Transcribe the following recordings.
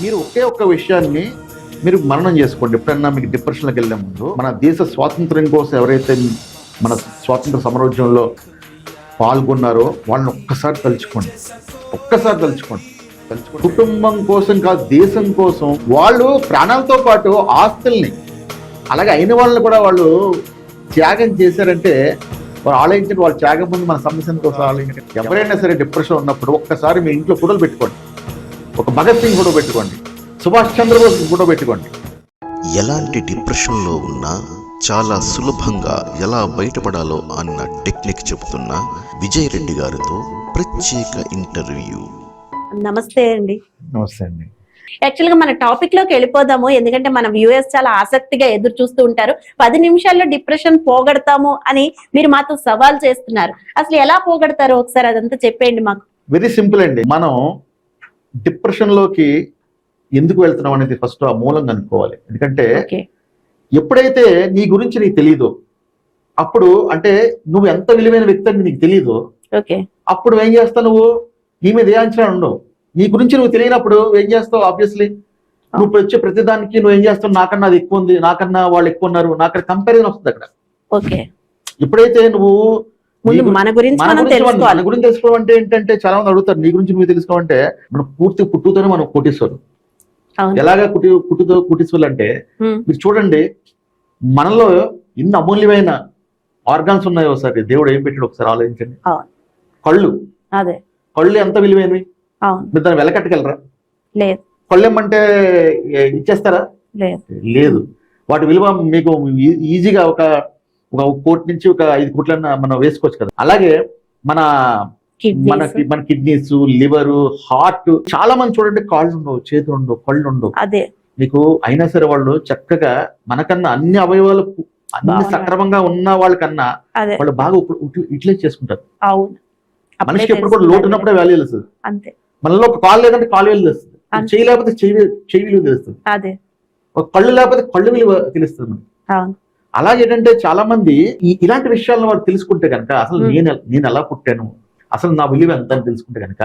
మీరు ఒకే ఒక్క విషయాన్ని మీరు మననం చేసుకోండి. ఎప్పుడన్నా మీకు డిప్రెషన్లోకి వెళ్ళే ముందు మన దేశ స్వాతంత్ర్యం కోసం ఎవరైతే మన స్వాతంత్ర సమరోద్యమంలో పాల్గొన్నారో వాళ్ళని ఒక్కసారి తలుచుకోండి. ఒక్కసారి తలుచుకోండి. తలుచుకోండి. కుటుంబం కోసం కాదు దేశం కోసం వాళ్ళు ప్రాణాలతో పాటు ఆస్తుల్ని అలాగే అయిన వాళ్ళని కూడా వాళ్ళు త్యాగం చేశారంటే వాళ్ళు ఆలోచించండి వాళ్ళ త్యాగం ముందు మన సమస్యల కోసం ఆలోచించండి. ఎవరైనా సరే డిప్రెషన్ ఉన్నప్పుడు ఒక్కసారి మీ ఇంట్లో ఫోటోలు పెట్టుకోండి. ఒక భగత్ సింగ్ ఫోటో పెట్టుకోండి సుభాష్ చంద్రబోస్ ఫోటో పెట్టుకోండి. ఎలాంటి డిప్రెషన్లో ఉన్నా చాలా సులభంగా ఎలా బయటపడాలో అన్న టెక్నిక్ చెబుతున్న విజయ్ రెడ్డి గారితో ప్రత్యేక ఇంటర్వ్యూ. నమస్తే అండి. నమస్తే అండి. యాక్చువల్గా మన టాపిక్లోకి వెళ్ళిపోదాము ఎందుకంటే మన వ్యూయర్స్ చాలా ఆసక్తిగా ఎదురు చూస్తూ ఉంటారు. పది నిమిషాల్లో డిప్రెషన్ పోగొడతాము అని మీరు మాతో సవాల్ చేస్తున్నారు. అసలు ఎలా పోగొడతారు ఒకసారి అదంతా చెప్పేయండి మాకు. వెరీ సింపుల్ అండి. మనం డిప్రెషన్లోకి ఎందుకు వెళ్తున్నాం అనేది ఫస్ట్ ఆ మూలం కనుక్కోవాలి. ఎందుకంటే ఎప్పుడైతే నీ గురించి నీకు తెలియదు అప్పుడు అంటే నువ్వు ఎంత విలువైన వ్యక్తి అని నీకు తెలియదు ఓకే. అప్పుడు ఏం చేస్తావు నువ్వు? నీ మీద ఏ అంచనా ఉండవు. నీ గురించి నువ్వు తెలియనప్పుడు ఏం చేస్తావు? ఆబ్వియస్లీ నువ్వు వచ్చే ప్రతిదానికి నువ్వు ఏం చేస్తావు? నాకన్నా అది ఎక్కువ ఉంది నాకన్నా వాళ్ళు ఎక్కువ ఉన్నారు నాకు కంపారిజన్ వస్తుంది అక్కడ. ఓకే. ఎప్పుడైతే నువ్వు ముందు మన గురించి మన గురించి మన- తెలుసుకోవాలి. గురించి తెలుసుకోవడం అంటే ఏంటంటే చాలా మంది అడుగుతారు నీ గురించి నువ్వు తెలుసుకోవాలంటే మనం పూర్తి పుట్టుతోనే మనం అవును. ఎలాగా కుటి పుట్టుతో కోటీశ్వరులు అంటే మీరు చూడండి మనలో ఇన్ని అమూల్యమైన ఆర్గాన్స్ ఉన్నాయో ఒకసారి దేవుడు ఏం పెట్టాడు ఒకసారి ఆలోచించండి. కళ్ళు. అదే. కళ్ళు ఎంత విలువైనవి? మీరు దాన్ని వెలకట్టగలరా లేదు. కళ్ళు ఏమంటే ఇచ్చేస్తారా? లేదు. లేదు. వాటి విలువ మీకు ఈజీగా ఒక ఒక కోటి నుంచి ఒక ఐదు కోట్లన్న మనం వేసుకోవచ్చు కదా. అలాగే మన మన కిడ్నీస్ మన కిడ్నీస్ లివర్ హార్ట్ చాలా మంది చూడండి కాళ్ళు ఉండవు చేతులు ఉండవు కళ్ళు ఉండవు. అదే. మీకు అయినా సరే వాళ్ళు చక్కగా మనకన్నా అన్ని అవయవాలు అన్ని. సక్రమంగా ఉన్న వాళ్ళకన్నా వాళ్ళు బాగా యూటిలైజ్ చేసుకుంటారు. మనిషికి ఎప్పుడు కూడా లోటు ఉన్నప్పుడే వాల్యూ తెలుస్తుంది. అంతే. మనలో ఒక కాలు లేదంటే కాలు విలువ తెలుస్తుంది. చేయి లేకపోతే చెయ్యి విలువ- తెలుస్తుంది. అదే. ఒక కళ్ళు లేకపోతే కళ్ళు విలువ తెలుస్తుంది మనకి. అలాగే ఏంటంటే చాలా మంది ఇలాంటి విషయాలను వారు తెలుసుకుంటే కనుక అసలు. నేను నేను ఎలా పుట్టాను? అసలు నా విలువ ఎంత అని తెలుసుకుంటే కనుక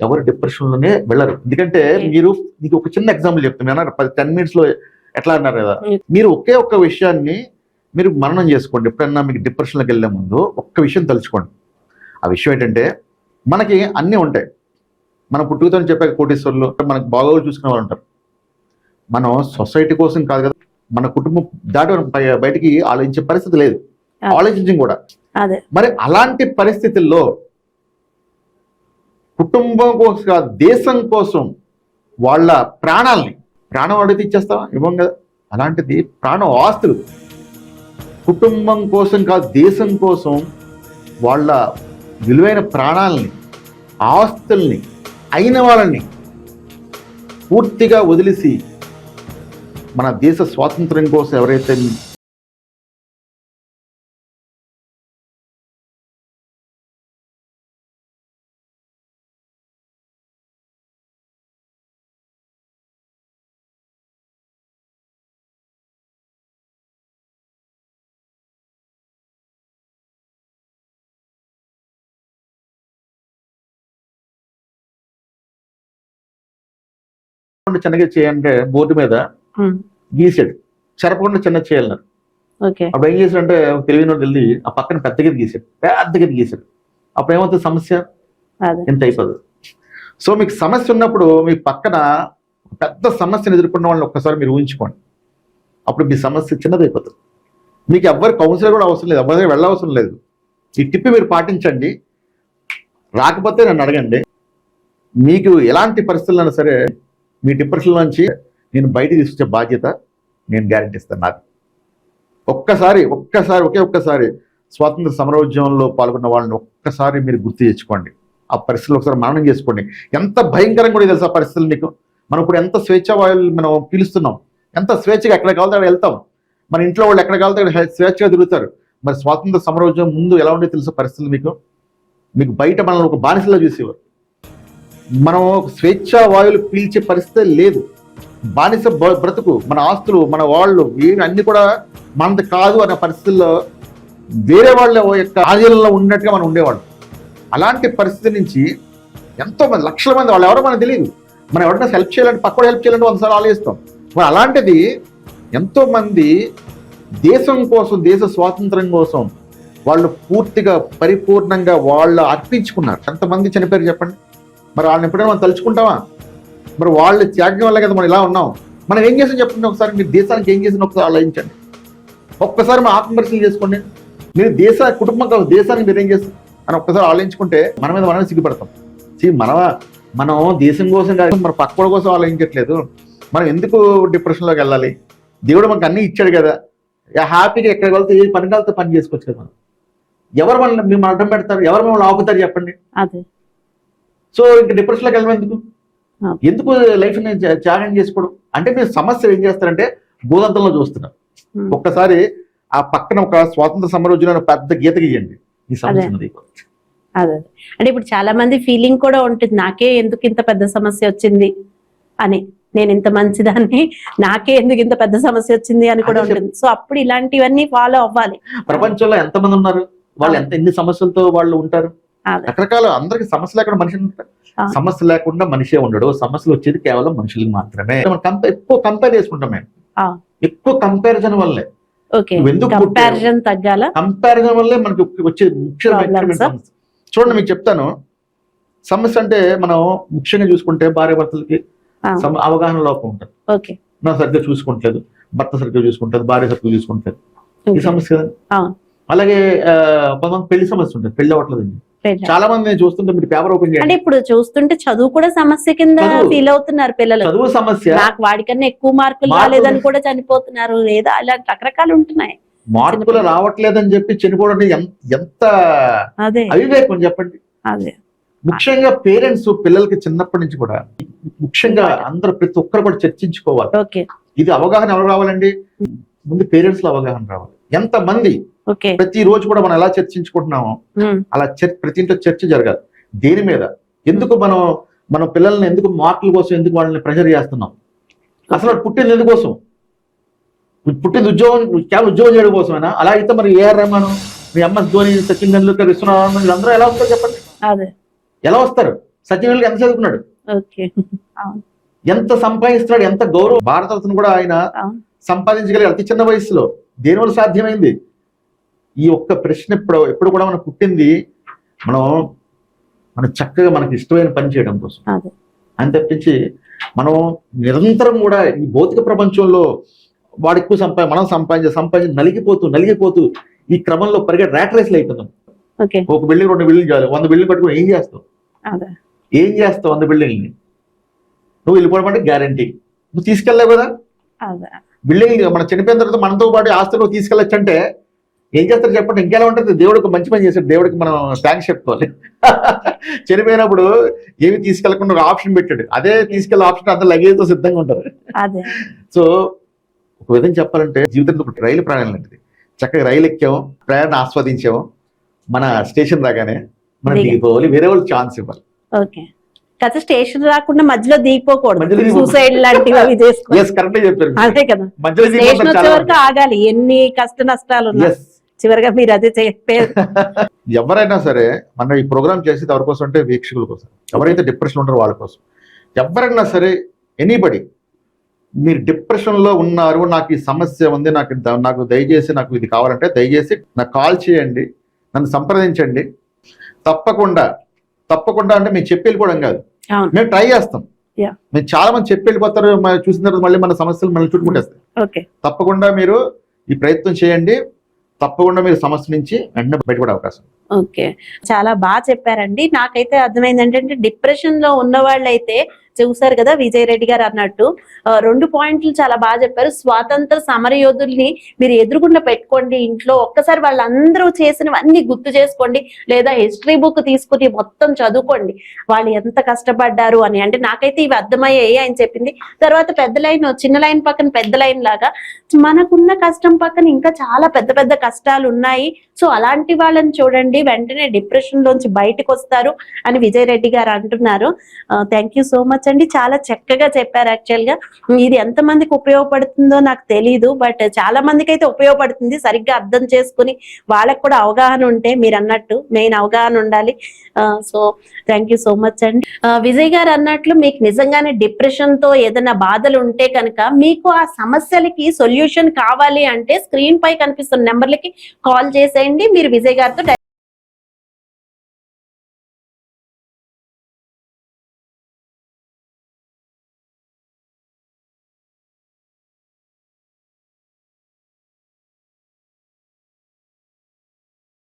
ఎవరు డిప్రెషన్లోనే వెళ్ళరు. ఎందుకంటే. మీరు మీకు ఒక చిన్న ఎగ్జాంపుల్ చెప్తాను. అన్నారు పది టెన్ మినిట్స్లో ఎట్లా అన్నారు కదా. మీరు ఒకే ఒక్క విషయాన్ని మీరు మననం చేసుకోండి. ఎప్పుడన్నా మీకు డిప్రెషన్లోకి వెళ్ళే ముందు ఒక్క విషయం తలుచుకోండి. ఆ విషయం ఏంటంటే మనకి అన్నీ ఉంటాయి. మన పుట్టుకతో చెప్పే కోటీశ్వర్లు మనకు బాగోగులు చూసుకునే వాళ్ళు ఉంటారు. మనం సొసైటీ కోసం కాదు కదా. మన కుటుంబం దాటి బయటికి ఆలోచించే పరిస్థితి లేదు. అదే. ఆలోచించం కూడా. అదే. మరి అలాంటి పరిస్థితుల్లో కుటుంబం కోసం కాదు దేశం కోసం వాళ్ళ ప్రాణాలని ప్రాణం అడిగితే ఇచ్చేస్తావా? ఇవ్వం కదా. అలాంటిది ప్రాణం ఆస్తులు. కుటుంబం కోసం కాదు దేశం కోసం వాళ్ళ విలువైన ప్రాణాలని ఆస్తుల్ని అయిన వాళ్ళని పూర్తిగా వదిలేసి మన దేశ స్వాతంత్ర్యం కోసం ఎవరైతే చిన్నగా చేయంటే బోర్డు మీద గీసాడు. చెరపకుండా చిన్న చేయాలన్నారు అప్పుడు ఏం చేశాడంటే తెలివిన వెళ్ళి ఆ పక్కన పెద్ద గది గీసాడు. పెద్ద గది గీసాడు. అప్పుడు ఏమవుతుంది సమస్య? ఎంత అయిపోదు. సో మీకు సమస్య ఉన్నప్పుడు మీ పక్కన పెద్ద సమస్యను ఎదుర్కొన్న వాళ్ళని ఒక్కసారి మీరు ఊహించుకోండి. అప్పుడు మీ సమస్య చిన్నదైపోతుంది. మీకు ఎవ్వరు కౌన్సిలర్ కూడా అవసరం లేదు. ఎవరి వెళ్ళవసరం లేదు. ఈ టిప్ మీరు పాటించండి. రాకపోతే నన్ను అడగండి. మీకు ఎలాంటి పరిస్థితులైనా సరే మీ డిప్రెషన్ నుంచి నేను బయటికి తీసుకొచ్చే బాధ్యత నేను గ్యారంటీ ఇస్తాను నాకు. ఒక్కసారి ఒక్కసారి ఒకే ఒక్కసారి స్వాతంత్ర సమరోద్యమంలో పాల్గొన్న వాళ్ళని ఒక్కసారి మీరు గుర్తు తెచ్చుకోండి ఆ పరిస్థితులు ఒకసారి మననం చేసుకోండి. ఎంత భయంకరంగా కూడా తెలుసు ఆ పరిస్థితులు మీకు? మనం ఇప్పుడు ఎంత స్వేచ్ఛ వాయువులు మనం పిలుస్తున్నాం? ఎంత స్వేచ్ఛగా ఎక్కడ కావాలో అక్కడ వెళ్తాం. మన ఇంట్లో వాళ్ళు ఎక్కడ కావాలో అక్కడ స్వేచ్ఛగా తిరుగుతారు. మరి స్వాతంత్ర సమరోద్యమం ముందు ఎలా ఉండే తెలుసు పరిస్థితులు మీకు? మీకు బయట మనల్ని ఒక బానిసలో చూసేవారు. మనం స్వేచ్ఛ వాయువులు పీల్చే పరిస్థితి లేదు. బానిస బ్రతుకు మన ఆస్తులు మన వాళ్ళు ఏమి అన్ని కూడా మనది కాదు అనే పరిస్థితుల్లో వేరే వాళ్ళ యొక్క ఆధీనంలో ఉన్నట్టుగా మనం ఉండేవాళ్ళం. అలాంటి పరిస్థితి నుంచి ఎంతో మంది లక్షల మంది వాళ్ళు ఎవరో మనకు తెలియదు మనం ఎవరైనా హెల్ప్ చేయాలంటే పక్కన హెల్ప్ చేయాలంటే వందసార్లు ఆలోచిస్తాం. మరి అలాంటిది ఎంతోమంది దేశం కోసం దేశ స్వాతంత్రం కోసం వాళ్ళు పూర్తిగా పరిపూర్ణంగా వాళ్ళు అర్పించుకున్నారు. ఎంతమంది చనిపోయారు చెప్పండి? మరి వాళ్ళని ఎప్పుడైనా మనం తలుచుకుంటామా? మరి వాళ్ళు త్యాగం వల్ల కదా మనం ఇలా ఉన్నాం. మనం ఏం చేసాం చెప్పండి ఒకసారి మీరు దేశానికి ఏం చేసిన ఒకసారి ఆలోచించండి. ఒక్కసారి మా ఆత్మపరిశీలన చేసుకోండి. మీరు దేశ కుటుంబం కాదు దేశానికి మీరు ఏం చేస్తారు? అని ఒక్కసారి ఆలోచించుకుంటే మన మీద మనమే సిగ్గుపడతాం. See, మన మనం దేశం కోసం కాదు మన పక్కల కోసం ఆలోచించట్లేదు. మనం ఎందుకు డిప్రెషన్లోకి వెళ్ళాలి? దేవుడు మనకు అన్ని ఇచ్చాడు కదా. హ్యాపీగా ఎక్కడికి వెళ్తే ఏ పని కలితే పని చేసుకోవచ్చు కదా మనం. ఎవరు మనల్ని మేము అడ్డం పెడతారు? ఎవరు మిమ్మల్ని ఆపుతారు చెప్పండి? అదే. సో ఇంక డిప్రెషన్లోకి వెళ్ళడం ఎందుకు. ఎందుకు లైఫ్ని త్యా- త్యాగం చేసుకోవడం? అంటే మీరు సమస్యలు ఏం చేస్తారంటే భూదంతంలో చూస్తున్నారు. ఒక్కసారి ఆ పక్కన ఒక స్వాతంత్ర సమరోజున పెద్ద గీత గీయండి. ఈ సమస్య. అదే. అంటే ఇప్పుడు చాలా మంది ఫీలింగ్ కూడా ఉంటుంది. నాకే ఎందుకు ఇంత పెద్ద సమస్య వచ్చింది అని. నేను ఇంత మంచిదాన్ని నాకే ఎందుకు ఇంత పెద్ద సమస్య వచ్చింది అని కూడా ఉంటుంది. సో అప్పుడు ఇలాంటివన్నీ ఫాలో అవ్వాలి. ప్రపంచంలో ఎంతమంది ఉన్నారు? వాళ్ళు ఎంత ఎన్ని సమస్యలతో వాళ్ళు ఉంటారు? రకరకాల అందరికి సమస్య లేకుండా మనిషి. సమస్య లేకుండా మనిషే ఉండడు. సమస్యలు వచ్చేది కేవలం మనుషులకు మాత్రమే. మనం కంపేర్ ఎక్కువ కంపేర్ చేసుకుంటాం మేము. ఎక్కువ కంపారిజన్ వల్లే? కంపారిజన్ తగ్గాల? కంపారిజన్ వల్లే మనకి వచ్చే ముఖ్య Problems. ఆ? సమస్య చూడండి మీకు చెప్తాను. సమస్య అంటే మనం ముఖ్యంగా చూసుకుంటే భార్య భర్తలకి అవగాహన లోపం ఉంటుంది. నా సరిగ్గా చూసుకుంటలేదు. భర్త సరిగ్గా చూసుకుంటుంది భార్య సరిగ్గా చూసుకుంటలేదు. ఈ. సమస్య. అలాగే కొంతమంది పెళ్ళి సమస్య ఉంటుంది. పెళ్ళి అవ్వట్లేదండి. చాలా మంది నేను చూస్తుంటే మీరు పేపర్ ఓపెన్ అంటే చేయండి ఇప్పుడు చూస్తుంటే చదువు కూడా సమస్య కింద. ఫీల్ అవుతున్నారు పిల్లలు. చదువు సమస్య. నాకు వాడికన్నా ఎక్కువ మార్కులు రాలేదని కూడా చనిపోతున్నారు. లేదా ఇలాంటి రకరకాలు ఉంటున్నాయి. మార్కులు. రావట్లేదని చెప్పి చనిపోవడం ఎంత అవివేకం చెప్పండి. అదే. ముఖ్యంగా పేరెంట్స్ పిల్లలకి చిన్నప్పటి నుంచి కూడా ముఖ్యంగా అందరూ ప్రతి ఒక్కరు కూడా చర్చించుకోవాలి. ఓకే. ఇది అవగాహన ఎవరు రావాలండి? ముందు పేరెంట్స్లో అవగాహన రావాలి. ఎంత మంది ప్రతి రోజు కూడా మనం ఎలా చర్చించుకుంటున్నామో అలా ప్రతి ఇంట్లో చర్చ జరగాలి. దేని మీద? ఎందుకు మనం మన పిల్లల్ని ఎందుకు మార్కుల కోసం ఎందుకు వాళ్ళని ప్రెషర్ చేస్తున్నాం? అసలు పుట్టింది ఎందుకోసం? పుట్టింది ఉద్యోగం కేవలం ఉద్యోగం చేయడం కోసమేనా? అలా అయితే మరి ఏఆర్ రెహమాన్ మీ ఎంఎస్ ధోని సచిన్ టెండూల్కర్ విశ్వనాథ్ వీళ్ళందరూ ఎలా వస్తారు చెప్పండి? ఎలా వస్తారు? సచిన్ టెండూల్కర్ ఎంత చదువుకున్నాడు? ఎంత సంపాదిస్తున్నాడు? ఎంత గౌరవం భారతరత్న కూడా ఆయన. సంపాదించగలిగారు అతి చిన్న వయసులో. దేనివల్ల సాధ్యమైంది? ఈ ఒక్క ప్రశ్న ఎప్పుడు ఎప్పుడు కూడా మనం పుట్టింది మనం మనం చక్కగా మనకి ఇష్టమైన పని చేయడం కోసం. అని తప్పించి మనం నిరంతరం కూడా ఈ భౌతిక ప్రపంచంలో వాడు ఎక్కువ సంపా మనం సంపాదించే సంపాదించి నలిగిపోతూ నలిగిపోతూ ఈ క్రమంలో పరిగె ర్యాట్ రేస్లు అయిపోతాం. ఒక బిల్డింగ్ రెండు బిల్డింగ్ చాలు. వంద బిల్డింగ్ పట్టుకుని ఏం చేస్తావు? ఏం చేస్తావు వంద బిల్డింగ్ని? నువ్వు వెళ్ళిపోవడం అంటే గ్యారంటీ నువ్వు తీసుకెళ్ళావు కదా? బిల్డింగ్ మన చనిపోయిన తర్వాత మనతో పాటు ఆస్తి నువ్వు తీసుకెళ్ళచ్చు అంటే ఏం చేస్తారు చెప్పండి? ఇంకెలా ఉంటుంది? దేవుడికి మంచి పని చేశాడు. దేవుడికి మనం థ్యాంక్స్ చెప్పుకోవాలి. చనిపోయినప్పుడు ఏమి తీసుకెళ్ళకుండా ఒక ఆప్షన్ పెట్టాడు. అదే తీసుకెళ్ళే ఆప్షన్ అంత లగేజ్తో సిద్ధంగా ఉంటారు. సో ఒక విధంగా చెప్పాలంటే జీవితంలో ఒక రైలు ప్రయాణం లాంటిది. చక్కగా రైలు ఎక్కాము ప్రయాణం ఆస్వాదించాము. మన స్టేషన్ రాగానే మనం దిగాం. దిగిపోవాలి. వేరే వాళ్ళు ఛాన్స్ ఇవ్వాలి. కాకపోతే స్టేషన్ రాకుండా మధ్యలో దిగిపోకూడదు. దిగిపో- సూసైడ్ లాంటివి అవి చేసుకో ఎస్ కరెక్ట్ చెప్పారు. అదే కదా. మధ్యలో స్టేషన్ వచ్చే వరకు ఆగాలి. ఎన్ని కష్ట నష్టాలు ఉన్నా. ఎస్ చివరిగా మీరు అదే చెప్పారు ఎవరైనా సరే మనం ఈ ప్రోగ్రామ్ చేసేది ఎవరి కోసం అంటే వీక్షకుల కోసం. ఎవరైతే డిప్రెషన్ ఉంటారో వాళ్ళ కోసం. ఎవరైనా సరే ఎనీబడి మీరు డిప్రెషన్లో ఉన్నారు నాకు ఈ సమస్య ఉంది నాకు నాకు దయచేసి నాకు ఇది కావాలంటే దయచేసి నాకు కాల్ చేయండి నన్ను సంప్రదించండి. తప్పకుండా తప్పకుండా అంటే మేము చెప్పి వెళ్ళిపోవడం కాదు. మేము ట్రై చేస్తాం. మేము చాలా మంది చెప్పి వెళ్ళిపోతారు చూసిన తర్వాత మళ్ళీ మన సమస్యలు మళ్ళీ చుట్టుముట్టేస్తాయి. ఓకే తప్పకుండా మీరు ఈ ప్రయత్నం చేయండి. తప్పకుండా మీరు సమస్య నుంచి వెంటనే బయటపడే అవకాశం ఓకే. చాలా బాగా చెప్పారండి. నాకైతే అర్థమైంది ఏంటంటే డిప్రెషన్లో ఉన్న వాళ్ళైతే చూసారు కదా విజయ్ రెడ్డి గారు అన్నట్టు. రెండు పాయింట్లు చాలా బాగా చెప్పారు. స్వాతంత్ర సమరయోధుల్ని మీరు ఎదురుగుండా పెట్టుకోండి ఇంట్లో. ఒక్కసారి వాళ్ళందరూ చేసినవన్నీ గుర్తు చేసుకోండి. లేదా హిస్టరీ బుక్ తీసుకుని మొత్తం చదువుకోండి. వాళ్ళు ఎంత కష్టపడ్డారు అని. అంటే నాకైతే ఇవి అర్థమయ్యాయి అని చెప్పింది. తర్వాత పెద్ద లైన్ చిన్న లైన్ పక్కన పెద్ద లైన్ లాగా. మనకున్న కష్టం పక్కన ఇంకా చాలా పెద్ద పెద్ద కష్టాలు ఉన్నాయి. సో అలాంటి వాళ్ళని చూడండి. వెంటనే డిప్రెషన్ లోంచి బయటకు వస్తారు అని విజయ్ రెడ్డి గారు అంటున్నారు. థ్యాంక్ యూ సో మచ్ అండి చాలా చక్కగా చెప్పారు యాక్చువల్గా. ఇది ఎంత మందికి ఉపయోగపడుతుందో నాకు తెలియదు బట్ చాలా మందికి అయితే ఉపయోగపడుతుంది. సరిగ్గా అర్థం చేసుకుని వాళ్ళకి కూడా అవగాహన ఉంటే మీరు అన్నట్టు మెయిన్ అవగాహన ఉండాలి. So thank you so much అండి. విజయ్ గారు అన్నట్లు మీకు నిజంగానే డిప్రెషన్తో ఏదైనా బాధలు ఉంటే కనుక మీకు ఆ సమస్యలకి సొల్యూషన్ కావాలి అంటే స్క్రీన్ పై కనిపిస్తున్న నెంబర్లకి కాల్ చేసేయండి. మీరు విజయ్ గారితో